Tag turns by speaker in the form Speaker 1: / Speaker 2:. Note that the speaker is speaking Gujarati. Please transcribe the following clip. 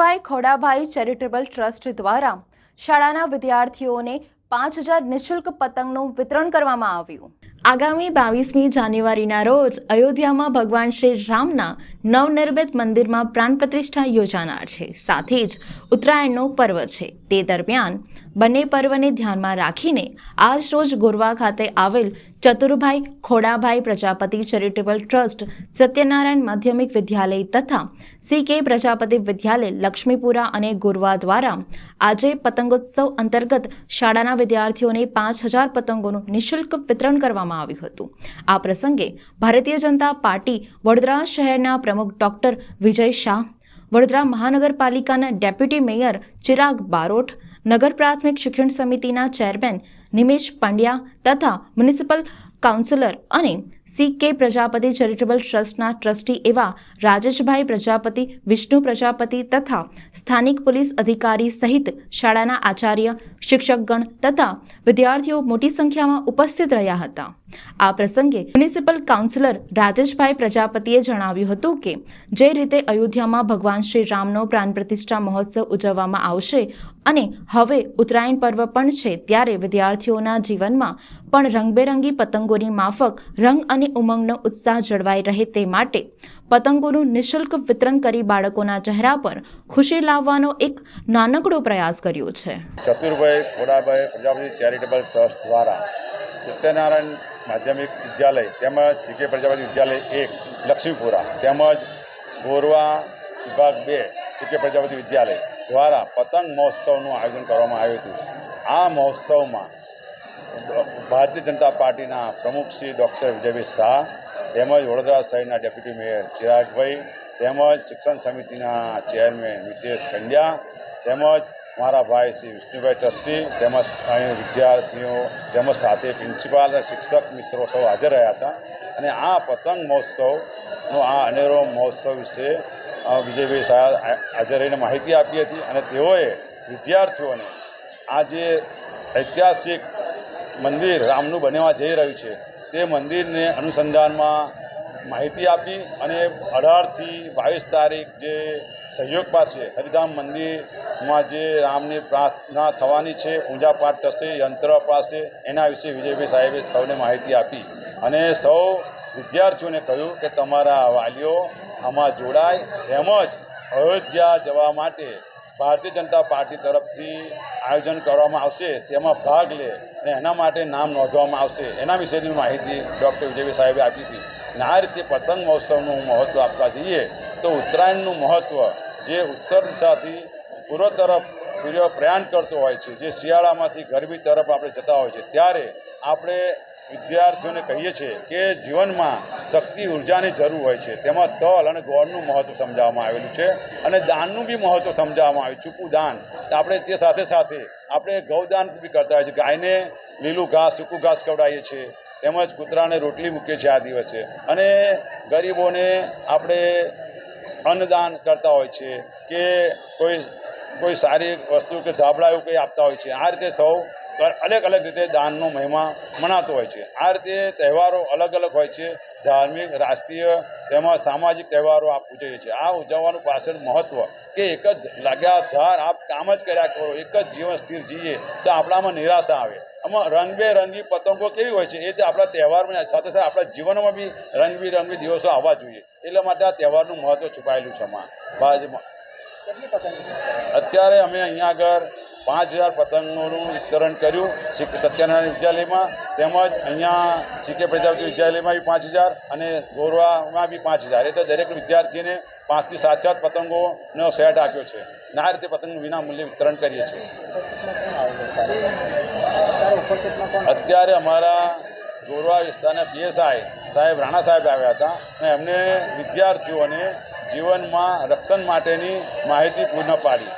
Speaker 1: ચતુરભાઈ ખોડાભાઈ ચેરિટેબલ ટ્રસ્ટ દ્વારા શાળાના વિદ્યાર્થીઓને પાંચ હજાર નિઃશુલ્ક પતંગનું વિતરણ કરવામાં આવ્યું. આગામી બાવીસમી જાન્યુઆરીના રોજ અયોધ્યામાં ભગવાન શ્રી રામના નવનિર્મિત મંદિરમાં પ્રાણ પ્રતિષ્ઠા યોજાનાર છે. સાથે જ ઉત્તરાયણનો પર્વ છે. તે દરમિયાન બંને પર્વને ધ્યાનમાં રાખીને આજ રોજ ગોરવા ખાતે આવેલ ચતુરભાઈ ખોડાભાઈ પ્રજાપતિ ચેરિટેબલ ટ્રસ્ટ, સત્યનારાયણ માધ્યમિક વિદ્યાલય તથા સી કે પ્રજાપતિ વિદ્યાલય લક્ષ્મીપુરા અને ગોરવા દ્વારા આજે પતંગોત્સવ અંતર્ગત શાળાના વિદ્યાર્થીઓને પાંચ હજાર પતંગોનું નિઃશુલ્ક વિતરણ કરવામાં આવ્યું હતું. આ પ્રસંગે ભારતીય જનતા પાર્ટી વડોદરા શહેરના પ્રમુખ ડોક્ટર વિજય શાહ, વડોદરા મહાનગરપાલિકાના ડેપ્યુટી મેયર ચિરાગ બારોટ, નગર પ્રાથમિક શિક્ષણ સમિતિના ચેરમેન નિમેશ પાંડ્યા તથા મ્યુનિસિપલ કાઉન્સિલર અને સી કે પ્રજાપતિ ચેરિટેબલ ટ્રસ્ટના ટ્રસ્ટી એવા રાજેશભાઈ પ્રજાપતિ, વિષ્ણુ પ્રજાપતિ તથા સ્થાનિક પોલીસ અધિકારી સહિત શાળાના આચાર્ય, શિક્ષકગણ તથા વિદ્યાર્થીઓ મોટી સંખ્યામાં ઉપસ્થિત રહ્યા હતા. આ પ્રસંગે મ્યુનિસિપલ કાઉન્સિલર રાજેશભાઈ પ્રજાપતિએ જણાવ્યું હતું કે, જે રીતે અયોધ્યામાં ભગવાન શ્રી રામનો પ્રાણ પ્રતિષ્ઠા મહોત્સવ ઉજવવામાં આવશે અને હવે ઉત્તરાયણ પર્વ પણ છે, ત્યારે વિદ્યાર્થીઓના જીવનમાં પણ રંગબેરંગી પતંગોની માફક, રંગ અને ઉમંગનો ઉત્સાહ જળવાઈ રહે તે માટે પતંગોનું નિઃશુલ્ક વિતરણ કરી બાળકોના ચહેરા પર ખુશી લાવવાનો એક નાનકડો પ્રયાસ કર્યો છે.
Speaker 2: ચતુરભાઈ ખોડાભાઈ પ્રજાપતિ ચેરિટેબલ ટ્રસ્ટ દ્વારા સત્યનારાયણ માધ્યમિક વિદ્યાલય તેમજ સીકે પ્રજાપતિ વિદ્યાલય એક, લક્ષ્મીપુરા તેમજ ગોરવા વિભાગ બે સીકે પ્રજાપતિ વિદ્યાલય દ્વારા પતંગ મહોત્સવનું આયોજન કરવામાં આવ્યું હતું. આ મહોત્સવમાં ભારતીય જનતા પાર્ટીના પ્રમુખ શ્રી ડૉક્ટર વિજયભાઈ શાહ, તેમજ વડોદરા શહેરના ડેપ્યુટી મેયર ચિરાગભાઈ, તેમજ શિક્ષણ સમિતિના ચેરમેન મિતેશ પંડ્યા, તેમજ મારા ભાઈ શ્રી વિષ્ણુભાઈ ટ્રસ્ટી, તેમજ અહીં વિદ્યાર્થીઓ, તેમજ સાથે પ્રિન્સિપાલ અને શિક્ષક મિત્રો સૌ હાજર રહ્યા હતા. અને આ પતંગ મહોત્સવનો આ અનેરો મહોત્સવ વિશે વિજયભાઈ શાહ હાજર રહીને માહિતી આપી હતી. અને તેઓએ વિદ્યાર્થીઓને આ જે ઐતિહાસિક મંદિર રામનું બનવા જઈ રહ્યું છે. તે મંદિરને અનુસંધાનમાં માહિતી આપી અને અઢારથી બાવીસ તારીખ જે સહયોગ પાસે હરિધામ મંદિરમાં જે રામની પ્રાર્થના થવાની છે પૂજાપાઠ થશે, યંત્ર પાસે, એના વિશે વિજયભાઈ સાહેબે સૌને માહિતી આપી. અને સૌ વિદ્યાર્થીઓને કહ્યું કે તમારા વાલીઓ આમાં જોડાય, તેમજ અયોધ્યા જવા માટે ભારતીય જનતા પાર્ટી તરફથી આયોજન કરવામાં આવશે, તેમાં ભાગ લે અને એના માટે નામ નોંધવામાં આવશે. એના વિશેની માહિતી ડૉક્ટર વિજયભાઈ સાહેબે આપી હતી. અને આ રીતે પતંગ મહોત્સવનું મહત્ત્વ આપવા જઈએ, તો ઉત્તરાયણનું મહત્ત્વ જે ઉત્તર દિશાથી પૂર્વ તરફ સૂર્ય પ્રયાણ કરતો હોય છે, જે શિયાળામાંથી ગરમી તરફ આપણે જતા હોય છે, ત્યારે આપણે વિદ્યાર્થીઓને કહીએ છીએ કે જીવનમાં શક્તિ, ઉર્જાની જરૂર હોય છે. તેમાં તલ અને ગોળનું મહત્ત્વ સમજાવવામાં આવેલું છે અને દાનનું બી મહત્ત્વ સમજાવવામાં આવ્યું. ચૂકું દાન. આપણે તે સાથે સાથે આપણે ગૌદાન બી કરતા હોય છે ગાયને લીલું ઘાસ, સૂકું ઘાસ ખવડાવીએ છીએ. તેમજ કૂતરાને રોટલી મૂકીએ છીએ આ દિવસે. અને ગરીબોને આપણે અન્નદાન કરતા હોય છે કે કોઈ કોઈ સારી વસ્તુ કે ધાબળા એવું કંઈ આપતા હોય છે. આ રીતે સૌ અલગ અલગ રીતે દાનનો મહિમા મનાતો હોય છે. આ રીતે તહેવારો અલગ અલગ હોય છે. ધાર્મિક રાષ્ટ્રીય તેમાં સામાજિક તહેવારો આપ ઉજવીએ છીએ. આ ઉજવવાનું પાછળ મહત્ત્વ કે એક જ લગાતાર આપ કામ જ કર્યા કરો એક જ જીવન સ્થિર જીવીએ તો આપણામાં નિરાશા આવે. આમાં રંગબેરંગી પતંગો કેવી હોય છે? એ તે આપણા તહેવારમાં સાથે સાથે આપણા જીવનમાં બી રંગબેરંગી દિવસો આવવા જોઈએ. એટલા માટે આ તહેવારનું મહત્ત્વ છુપાયેલું છે આમાં. અત્યારે અમે અહીંયા આગળ પાંચ હજાર પતંગોનું વિતરણ કર્યું. શ્રી સત્યનારાયણ વિદ્યાલયમાં તેમજ અહીંયા સીકે પ્રજાપતિ વિદ્યાલયમાં બી પાંચ હજાર અને ગોરવામાં બી પાંચ હજાર. એ તો દરેક વિદ્યાર્થીને પાંચથી સાત સાત પતંગોનો સેટ આપ્યો છે. આ રીતે પતંગ વિના મૂલ્યે વિતરણ કરીએ છીએ. અત્યારે અમારા ગોરવા વિસ્તારના પીએસઆઈ સાહેબ રાણા સાહેબ આવ્યા હતા અને એમને વિદ્યાર્થીઓને જીવનમાં રક્ષણ માટેની માહિતી પૂર્ણ પાડી.